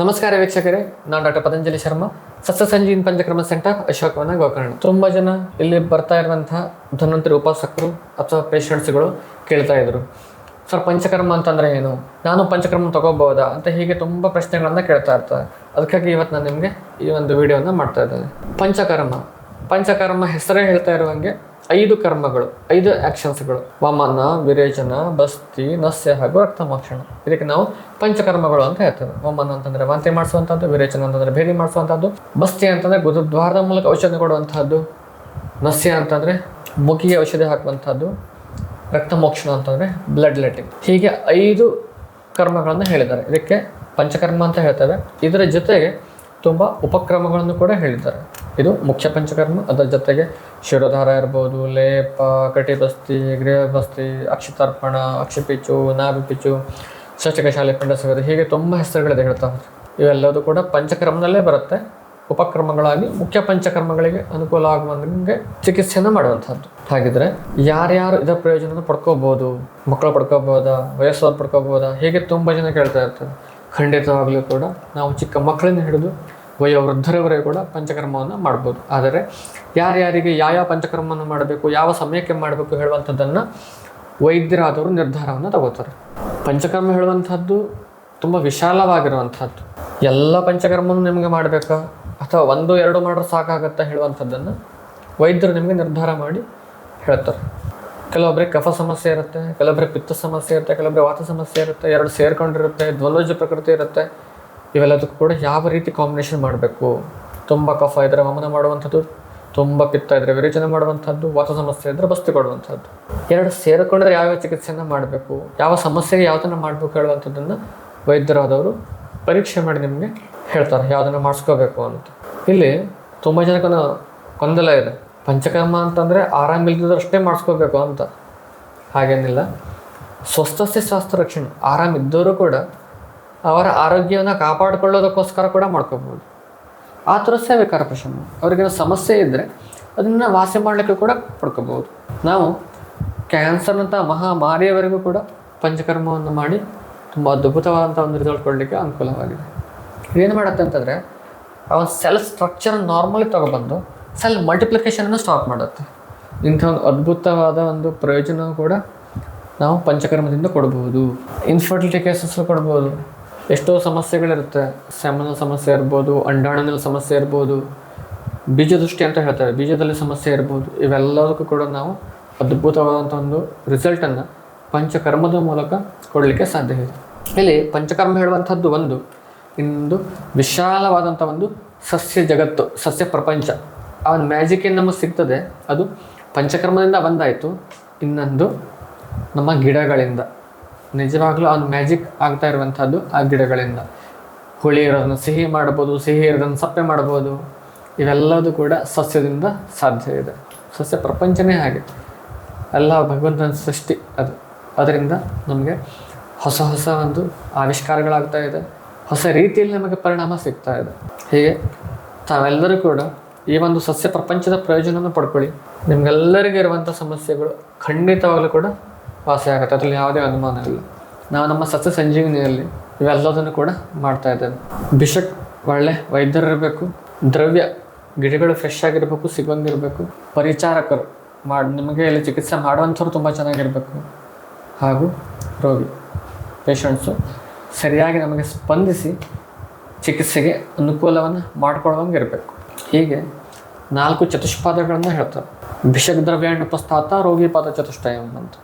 ನಮಸ್ಕಾರ ವೀಕ್ಷಕರೇ, ನಾನು ಡಾಕ್ಟರ್ ಪತಂಜಲಿ ಶರ್ಮಾ ಸಸ್ಯ ಸಂಜೀವಿನ ಪಂಚಕ್ರಮ ಸೆಂಟರ್ ಅಶೋಕವನ ಗೋಕರ್ಣ. ತುಂಬ ಜನ ಇಲ್ಲಿ ಬರ್ತಾ ಇರುವಂತಹ ಧನ್ವಂತರಿ ಉಪಾಸಕರು ಅಥವಾ ಪೇಷಂಟ್ಸ್ಗಳು ಕೇಳ್ತಾ ಇದ್ರು. ಸರ್, ಪಂಚಕರ್ಮ ಅಂತಂದ್ರೆ ಏನು? ನಾನು ಪಂಚಕರ್ಮ ತಗೋಬಹುದಾ ಅಂತ ಹೀಗೆ ತುಂಬ ಪ್ರಶ್ನೆಗಳನ್ನ ಕೇಳ್ತಾ ಇರ್ತಾರೆ ಅದಕ್ಕಾಗಿ ಇವತ್ತು ನಾನು ನಿಮಗೆ ಈ ಒಂದು ವಿಡಿಯೋನ ಮಾಡ್ತಾ ಇದ್ದೇನೆ. ಪಂಚಕರ್ಮ. ಪಂಚಕರ್ಮ ಹೆಸರೇ ಹೇಳ್ತಾ ಇರುವಂಗೆ ಐದು ಕರ್ಮಗಳು, ಐದು ಆಕ್ಷನ್ಸ್ಗಳು ವಮನ, ವಿರೇಚನ, ಬಸ್ತಿ, ನಸ್ಯ ಹಾಗೂ ರಕ್ತಮೋಕ್ಷಣ. ಇದಕ್ಕೆ ನಾವು ಪಂಚಕರ್ಮಗಳು ಅಂತ ಹೇಳ್ತೇವೆ. ವಮನ ಅಂತಂದ್ರೆ ವಾಂತಿ ಮಾಡಿಸುವಂಥದ್ದು ವಿರೇಚನ ಅಂತಂದ್ರೆ ಭೇದಿ ಮಾಡಿಸುವಂಥದ್ದು ಬಸ್ತಿ ಅಂತಂದ್ರೆ ಗುರುದ್ವಾರದ ಮೂಲಕ ಔಷಧ ಕೊಡುವಂಥದ್ದು ನಸ್ಯ ಅಂತಂದ್ರೆ ಮುಖಿಗೆ ಔಷಧಿ ಹಾಕುವಂಥದ್ದು ರಕ್ತಮೋಕ್ಷಣ ಅಂತಂದ್ರೆ ಬ್ಲಡ್ ಲೆಟಿಂಗ್ ಹೀಗೆ ಐದು ಕರ್ಮಗಳನ್ನು ಹೇಳಿದ್ದಾರೆ. ಇದಕ್ಕೆ ಪಂಚಕರ್ಮ ಅಂತ ಹೇಳ್ತೇವೆ. ಇದರ ಜೊತೆಗೆ ತುಂಬ ಉಪಕ್ರಮಗಳನ್ನು ಕೂಡ ಹೇಳಿದ್ದಾರೆ. ಇದು ಮುಖ್ಯ ಪಂಚಕರ್ಮ. ಅದರ ಜೊತೆಗೆ ಶಿರೋಧಾರ ಇರ್ಬೋದು, ಲೇಪ, ಕಟಿಬಸ್ತಿ, ಗೃಹಬಸ್ತಿ, ಅಕ್ಷಿತರ್ಪಣ, ಅಕ್ಷಿಪಿಚು, ನಾಭಿಪಿಚು ಷಷ್ಟಿಕಶಾಲೆ ಶಾಲೆ ಸಗದು ಹೀಗೆ ತುಂಬ ಹೆಸರುಗಳಿದೆ ಹೇಳ್ತಾ. ಇವೆಲ್ಲದೂ ಕೂಡ ಪಂಚಕರ್ಮದಲ್ಲೇ ಬರುತ್ತೆ. ಉಪಕ್ರಮಗಳಾಗಿ ಮುಖ್ಯ ಪಂಚಕರ್ಮಗಳಿಗೆ ಅನುಕೂಲ ಆಗುವಂಗೆ ಚಿಕಿತ್ಸೆಯನ್ನು ಮಾಡುವಂಥದ್ದು. ಹಾಗಿದ್ರೆ ಯಾರ್ಯಾರು ಇದರ ಪ್ರಯೋಜನ ಪಡ್ಕೋಬಹುದು ಮಕ್ಕಳು ಪಡ್ಕೋಬಹುದಾ ವಯಸ್ಸಾದ ಪಡ್ಕೋಬಹುದಾ ಹೀಗೆ ತುಂಬ ಜನ ಕೇಳ್ತಾ ಇರ್ತಾರೆ. ಖಂಡಿತವಾಗಲೂ ಕೂಡ ನಾವು ಚಿಕ್ಕ ಮಕ್ಕಳಿಂದ ಹಿಡಿದು ವಯೋವೃದ್ಧರವರೆಗೂ ಕೂಡ ಪಂಚಕರ್ಮವನ್ನು ಮಾಡ್ಬೋದು. ಆದರೆ ಯಾರ್ಯಾರಿಗೆ ಯಾವ ಯಾವ ಪಂಚಕರ್ಮವನ್ನು ಮಾಡಬೇಕು, ಯಾವ ಸಮಯಕ್ಕೆ ಮಾಡಬೇಕು ಹೇಳುವಂಥದ್ದನ್ನು ವೈದ್ಯರಾದವರು ನಿರ್ಧಾರವನ್ನು ತಗೋತಾರೆ. ಪಂಚಕರ್ಮ ಹೇಳುವಂಥದ್ದು ತುಂಬ ವಿಶಾಲವಾಗಿರುವಂಥದ್ದು. ಎಲ್ಲ ಪಂಚಕರ್ಮವನ್ನು ನಿಮಗೆ ಮಾಡಬೇಕಾ? ಅಥವಾ ಒಂದು, ಎರಡು ಮಾಡಿದ್ರೆ ಸಾಕಾಗತ್ತಾ ಹೇಳುವಂಥದ್ದನ್ನು ವೈದ್ಯರು ನಿಮಗೆ ನಿರ್ಧಾರ ಮಾಡಿ ಹೇಳ್ತಾರೆ. ಕೆಲವೊಬ್ಬರಿಗೆ ಕಫ ಸಮಸ್ಯೆ ಇರುತ್ತೆ ಕೆಲವೊಬ್ಬರಿಗೆ ಪಿತ್ತ ಸಮಸ್ಯೆ ಇರುತ್ತೆ ಕೆಲವೊಬ್ಬರಿಗೆ ವಾತ ಸಮಸ್ಯೆ ಇರುತ್ತೆ, ಎರಡು ಸೇರ್ಕೊಂಡಿರುತ್ತೆ ಧ್ವನೋಜ ಪ್ರಕೃತಿ ಇರುತ್ತೆ. ಇವೆಲ್ಲದಕ್ಕೂ ಕೂಡ ಯಾವ ರೀತಿ ಕಾಂಬಿನೇಷನ್ ಮಾಡಬೇಕು? ತುಂಬ ಕಫ ಇದ್ದರೆ ವಮನ ಮಾಡುವಂಥದ್ದು, ತುಂಬ ಪಿತ್ತ ಇದ್ದರೆ ವಿರೇಚನೆ ಮಾಡುವಂಥದ್ದು, ವಾತ ಸಮಸ್ಯೆ ಇದ್ದರೆ ಬಸ್ತಿ ಕೊಡುವಂಥದ್ದು. ಎರಡು ಸೇರಿಕೊಂಡ್ರೆ ಯಾವ್ಯಾವ ಚಿಕಿತ್ಸೆಯನ್ನು ಮಾಡಬೇಕು? ಯಾವ ಸಮಸ್ಯೆಗೆ ಯಾವುದನ್ನು ಮಾಡಬೇಕು ಹೇಳುವಂಥದ್ದನ್ನು ವೈದ್ಯರಾದವರು ಪರೀಕ್ಷೆ ಮಾಡಿ ನಿಮಗೆ ಹೇಳ್ತಾರೆ, ಯಾವುದನ್ನು ಮಾಡಿಸ್ಕೋಬೇಕು ಅಂತ. ಇಲ್ಲಿ ತುಂಬ ಜನಕ್ಕೊಂದು ಗೊಂದಲ ಇದೆ. ಪಂಚಕರ್ಮ ಅಂತಂದರೆ ಆರಾಮಿಲ್ಲದಷ್ಟೇ ಮಾಡಿಸ್ಕೋಬೇಕು ಅಂತ. ಹಾಗೇನಿಲ್ಲ. ಸ್ವಸ್ಥಸ್ಯ ಶಾಸ್ತ್ರ ರಕ್ಷಣೆ ಆರಾಮಿದ್ದವರು ಕೂಡ ಅವರ ಆರೋಗ್ಯವನ್ನು ಕಾಪಾಡಿಕೊಳ್ಳೋದಕ್ಕೋಸ್ಕರ ಕೂಡ ಮಾಡ್ಕೋಬೋದು ಆ ಥರ ವಿಕಾರ ಪ್ರಶಮ ಅವ್ರಿಗೇನೋ ಸಮಸ್ಯೆ ಇದ್ದರೆ ಅದನ್ನು ವಾಸಿ ಮಾಡಲಿಕ್ಕೆ ಕೂಡ ಪಡ್ಕೋಬೋದು ನಾವು ಕ್ಯಾನ್ಸರ್ನಂಥ ಮಹಾಮಾರಿಯವರೆಗೂ ಕೂಡ ಪಂಚಕರ್ಮವನ್ನು ಮಾಡಿ ತುಂಬ ಅದ್ಭುತವಾದಂಥ ಒಂದು ರಿಸಲ್ಟ್ ಕೊಡಲಿಕ್ಕೆ ಅನುಕೂಲವಾಗಿದೆ. ಏನು ಮಾಡುತ್ತೆ ಅಂತಂದರೆ, ಅವನ ಸೆಲ್ ಸ್ಟ್ರಕ್ಚರ್ ನಾರ್ಮಲಿ ತೊಗೊಬಂದು ಸೆಲ್ ಮಲ್ಟಿಪ್ಲಿಕೇಶನನ್ನು ಸ್ಟಾಪ್ ಮಾಡುತ್ತೆ. ಇಂಥ ಒಂದು ಅದ್ಭುತವಾದ ಒಂದು ಪ್ರಯೋಜನ ಕೂಡ ನಾವು ಪಂಚಕರ್ಮದಿಂದ ಕೊಡ್ಬೋದು. ಇನ್ಫರ್ಟಿಲಿಟಿ ಕೇಸಸ್ ಕೊಡ್ಬೋದು. ಎಷ್ಟೋ ಸಮಸ್ಯೆಗಳಿರುತ್ತೆ. ಸೆಮನ ಸಮಸ್ಯೆ ಇರ್ಬೋದು ಅಂಡಾಣನಲ್ಲಿ ಸಮಸ್ಯೆ ಇರ್ಬೋದು, ಬೀಜದೃಷ್ಟಿ ಅಂತ ಹೇಳ್ತಾರೆ. ಬೀಜದಲ್ಲಿ ಸಮಸ್ಯೆ ಇರ್ಬೋದು. ಇವೆಲ್ಲದಕ್ಕೂ ಕೂಡ ನಾವು ಅದ್ಭುತವಾದಂಥ ಒಂದು ರಿಸಲ್ಟನ್ನು ಪಂಚಕರ್ಮದ ಮೂಲಕ ಕೊಡಲಿಕ್ಕೆ ಸಾಧ್ಯ ಇದೆ. ಇಲ್ಲಿ ಪಂಚಕರ್ಮ ಹೇಳುವಂಥದ್ದು ಒಂದು ಇನ್ನೊಂದು ವಿಶಾಲವಾದಂಥ ಒಂದು ಸಸ್ಯ ಜಗತ್ತು, ಸಸ್ಯ ಪ್ರಪಂಚ. ಆ ಒಂದು ಮ್ಯಾಜಿಕ್ ಏನು ನಮಗೆ ಸಿಗ್ತದೆ? ಅದು ಪಂಚಕರ್ಮದಿಂದ ಬಂದಾಯಿತು. ಇನ್ನೊಂದು ನಮ್ಮ ಗಿಡಗಳಿಂದ. ನಿಜವಾಗ್ಲೂ ಅದು ಮ್ಯಾಜಿಕ್ ಆಗ್ತಾ ಇರುವಂಥದ್ದು ಆ ಗಿಡಗಳಿಂದ. ಹುಳಿ ಇರೋದನ್ನ ಸಿಹಿ ಮಾಡ್ಬೋದು, ಸಿಹಿ ಇರೋದನ್ನು ಸಪ್ಪೆ ಮಾಡ್ಬೋದು. ಇವೆಲ್ಲದೂ ಕೂಡ ಸಸ್ಯದಿಂದ ಸಾಧ್ಯ ಇದೆ. ಸಸ್ಯ ಪ್ರಪಂಚನೇ ಹಾಗೆ. ಎಲ್ಲ ಭಗವಂತನ ಸೃಷ್ಟಿ ಅದು. ಅದರಿಂದ ನಮಗೆ ಹೊಸ ಹೊಸ ಒಂದು ಆವಿಷ್ಕಾರಗಳಾಗ್ತಾ ಇದೆ. ಹೊಸ ರೀತಿಯಲ್ಲಿ ನಮಗೆ ಪರಿಣಾಮ ಸಿಗ್ತಾ ಇದೆ. ಹೀಗೆ ತಾವೆಲ್ಲರೂ ಕೂಡ ಈ ಒಂದು ಸಸ್ಯ ಪ್ರಪಂಚದ ಪ್ರಯೋಜನವನ್ನು ಪಡ್ಕೊಳ್ಳಿ. ನಿಮ್ಗೆಲ್ಲರಿಗೆ ಇರುವಂಥ ಸಮಸ್ಯೆಗಳು ಖಂಡಿತವಾಗಲೂ ಕೂಡ ವಾಸಿ ಆಗುತ್ತೆ ಅದರಲ್ಲಿ ಯಾವುದೇ ಅನುಮಾನ ಇಲ್ಲ ನಾವು ನಮ್ಮ ಸಸ್ಯ ಸಂಜೀವಿನಿಯಲ್ಲಿ ಇವೆಲ್ಲದನ್ನು ಕೂಡ ಮಾಡ್ತಾ ಇದ್ದೇವೆ. ಬಿಷಕ್ ಒಳ್ಳೆ ವೈದ್ಯರಿರಬೇಕು ದ್ರವ್ಯ ಗಿಡಗಳು ಫ್ರೆಶ್ ಆಗಿರಬೇಕು ಸಿಗೋಂಗಿರಬೇಕು ಪರಿಚಾರಕರು ಮಾಡಿ, ನಿಮಗೆ ಇಲ್ಲಿ ಚಿಕಿತ್ಸೆ ಮಾಡುವಂಥವ್ರು ತುಂಬ ಚೆನ್ನಾಗಿರಬೇಕು. ಹಾಗೂ ರೋಗಿ ಪೇಷಂಟ್ಸು ಸರಿಯಾಗಿ ನಮಗೆ ಸ್ಪಂದಿಸಿ ಚಿಕಿತ್ಸೆಗೆ ಅನುಕೂಲವನ್ನು ಮಾಡ್ಕೊಳ್ಳುವಂಗೆ ಇರಬೇಕು ಹೀಗೆ ನಾಲ್ಕು ಚತುಷ್ಪಾದಗಳನ್ನು ಹೇಳ್ತಾರೆ. ಭಿಷಕ್ ಉಪಸ್ಥಾತ, ರೋಗಿ ಪಾದ ಚತುಷ್ಟಯಂ ಅಂತ.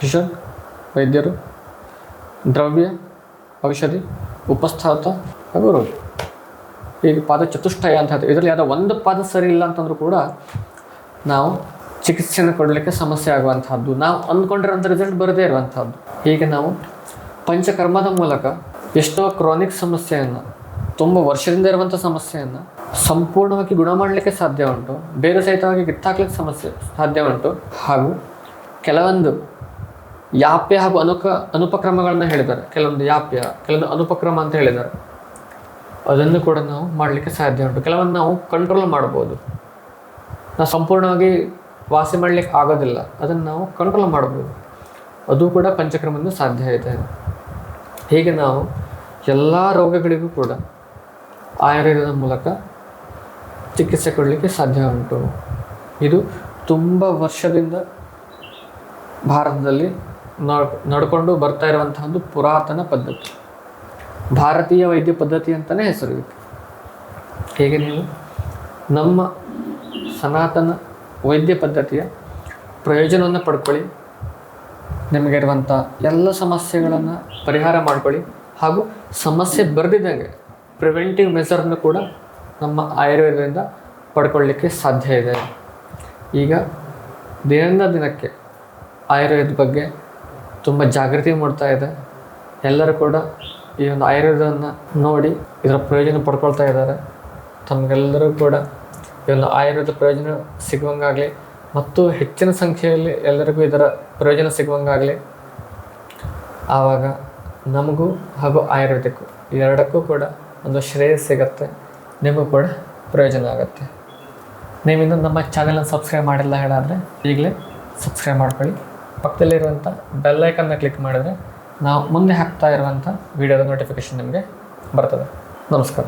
ಭಿಷಕ್ ವೈದ್ಯರು, ದ್ರವ್ಯ, ಔಷಧಿ, ಉಪಸ್ಥಾತ ಹಾಗೂ ರೋಗಿ. ಈಗ ಪಾದ ಚತುಷ್ಟಯ ಅಂತ ಹೇಳ್ತೀವಿ. ಇದರಲ್ಲಿ ಯಾವುದೋ ಒಂದು ಪಾದ ಸರಿ ಇಲ್ಲ ಅಂತಂದ್ರೂ ಕೂಡ ನಾವು ಚಿಕಿತ್ಸೆಯನ್ನು ಕೊಡಲಿಕ್ಕೆ ಸಮಸ್ಯೆ ಆಗುವಂತಹದ್ದು, ನಾವು ಅಂದ್ಕೊಂಡಿರೋಂಥ ರಿಸಲ್ಟ್ ಬರದೇ ಇರುವಂಥದ್ದು ಹೀಗೆ ನಾವು ಪಂಚಕರ್ಮದ ಮೂಲಕ ಎಷ್ಟೋ ಕ್ರಾನಿಕ್ ಸಮಸ್ಯೆಯನ್ನು, ತುಂಬ ವರ್ಷದಿಂದ ಇರುವಂಥ ಸಮಸ್ಯೆಯನ್ನು ಸಂಪೂರ್ಣವಾಗಿ ಗುಣ ಮಾಡಲಿಕ್ಕೆ ಸಾಧ್ಯ ಉಂಟು. ಬೇರೆ ಸಹಿತವಾಗಿ ಕಿತ್ತಾಕ್ಲಿಕ್ಕೆ ಸಮಸ್ಯೆ ಸಾಧ್ಯ ಉಂಟು. ಹಾಗೂ ಕೆಲವೊಂದು ಯಾಪ್ಯ ಹಾಗೂ ಅನುಕ, ಅನುಪಕ್ರಮಗಳನ್ನ ಹೇಳಿದ್ದಾರೆ. ಕೆಲವೊಂದು ಯಾಪ್ಯ, ಕೆಲವೊಂದು ಅನುಪಕ್ರಮ ಅಂತ ಹೇಳಿದ್ದಾರೆ. ಅದನ್ನು ಕೂಡ ನಾವು ಮಾಡಲಿಕ್ಕೆ ಸಾಧ್ಯ ಉಂಟು. ಕೆಲವೊಂದು ನಾವು ಕಂಟ್ರೋಲ್ ಮಾಡ್ಬೋದು. ನಾವು ಸಂಪೂರ್ಣವಾಗಿ ವಾಸಿ ಮಾಡಲಿಕ್ಕೆ ಆಗೋದಿಲ್ಲ. ಅದನ್ನು ನಾವು ಕಂಟ್ರೋಲ್ ಮಾಡ್ಬೋದು. ಅದು ಕೂಡ ಪಂಚಕ್ರಮದಿಂದ ಸಾಧ್ಯ ಇದೆ. ಹೀಗೆ ನಾವು ಎಲ್ಲ ರೋಗಗಳಿಗೂ ಕೂಡ ಆಯುರ್ವೇದದ ಮೂಲಕ ಚಿಕಿತ್ಸೆ ಕೊಡಲಿಕ್ಕೆ ಸಾಧ್ಯ ಉಂಟು. ಇದು ತುಂಬ ವರ್ಷದಿಂದ ಭಾರತದಲ್ಲಿ ನಡ್ಕೊಂಡು ಬರ್ತಾ ಇರುವಂತಹ ಒಂದು ಪುರಾತನ ಪದ್ಧತಿ. ಭಾರತೀಯ ವೈದ್ಯ ಪದ್ಧತಿ ಅಂತಲೇ ಹೆಸರು ಇದಕ್ಕೆ ಹೇಗೆ ನೀವು? ನಮ್ಮ ಸನಾತನ ವೈದ್ಯ ಪದ್ಧತಿಯ ಪ್ರಯೋಜನವನ್ನು ಪಡ್ಕೊಳ್ಳಿ. ನಿಮಗಿರುವಂಥ ಎಲ್ಲ ಸಮಸ್ಯೆಗಳನ್ನು ಪರಿಹಾರ ಮಾಡ್ಕೊಳ್ಳಿ. ಹಾಗೂ ಸಮಸ್ಯೆ ಬರೆದಿದ್ದಂಗೆ ಪ್ರಿವೆಂಟಿವ್ ಮೆಸರ್ನ ಕೂಡ ನಮ್ಮ ಆಯುರ್ವೇದದಿಂದ ಪಡ್ಕೊಳ್ಳಿಕ್ಕೆ ಸಾಧ್ಯ ಇದೆ. ಈಗ ದಿನದಿಂದ ದಿನಕ್ಕೆ ಆಯುರ್ವೇದ ಬಗ್ಗೆ ತುಂಬ ಜಾಗೃತಿ ಮೂಡ್ತಾ ಇದೆ. ಎಲ್ಲರೂ ಕೂಡ ಈ ಒಂದು ಆಯುರ್ವೇದವನ್ನು ನೋಡಿ ಇದರ ಪ್ರಯೋಜನ ಪಡ್ಕೊಳ್ತಾ ಇದ್ದಾರೆ. ತಮಗೆಲ್ಲರೂ ಕೂಡ ಈ ಒಂದು ಆಯುರ್ವೇದ ಪ್ರಯೋಜನ ಸಿಗುವಂಗಾಗಲಿ ಮತ್ತು ಹೆಚ್ಚಿನ ಸಂಖ್ಯೆಯಲ್ಲಿ ಎಲ್ಲರಿಗೂ ಇದರ ಪ್ರಯೋಜನ ಸಿಗುವಂಗಾಗಲಿ. ಆವಾಗ ನಮಗೂ ಹಾಗೂ ಆಯುರ್ವೇದಕ್ಕೂ ಎರಡಕ್ಕೂ ಕೂಡ ಒಂದು ಶ್ರೇಯಸ್ ಸಿಗತ್ತೆ, ನಿಮಗೂ ಕೂಡ ಪ್ರಯೋಜನ ಆಗುತ್ತೆ. ನೀವಿನ್ನೂ ನಮ್ಮ ಚಾನೆಲನ್ನು ಸಬ್ಸ್ಕ್ರೈಬ್ ಮಾಡಿಲ್ಲ ಹೇಳಾದರೆ ಈಗಲೇ ಸಬ್ಸ್ಕ್ರೈಬ್ ಮಾಡ್ಕೊಳ್ಳಿ. ಪಕ್ಕದಲ್ಲಿರುವಂಥ ಬೆಲ್ಲೈಕನ್ನ ಕ್ಲಿಕ್ ಮಾಡಿದ್ರೆ ನಾವು ಮುಂದೆ ಹಾಕ್ತಾ ಇರುವಂಥ ವೀಡಿಯೋದ ನೋಟಿಫಿಕೇಷನ್ ನಿಮಗೆ ಬರ್ತದೆ. ನಮಸ್ಕಾರ.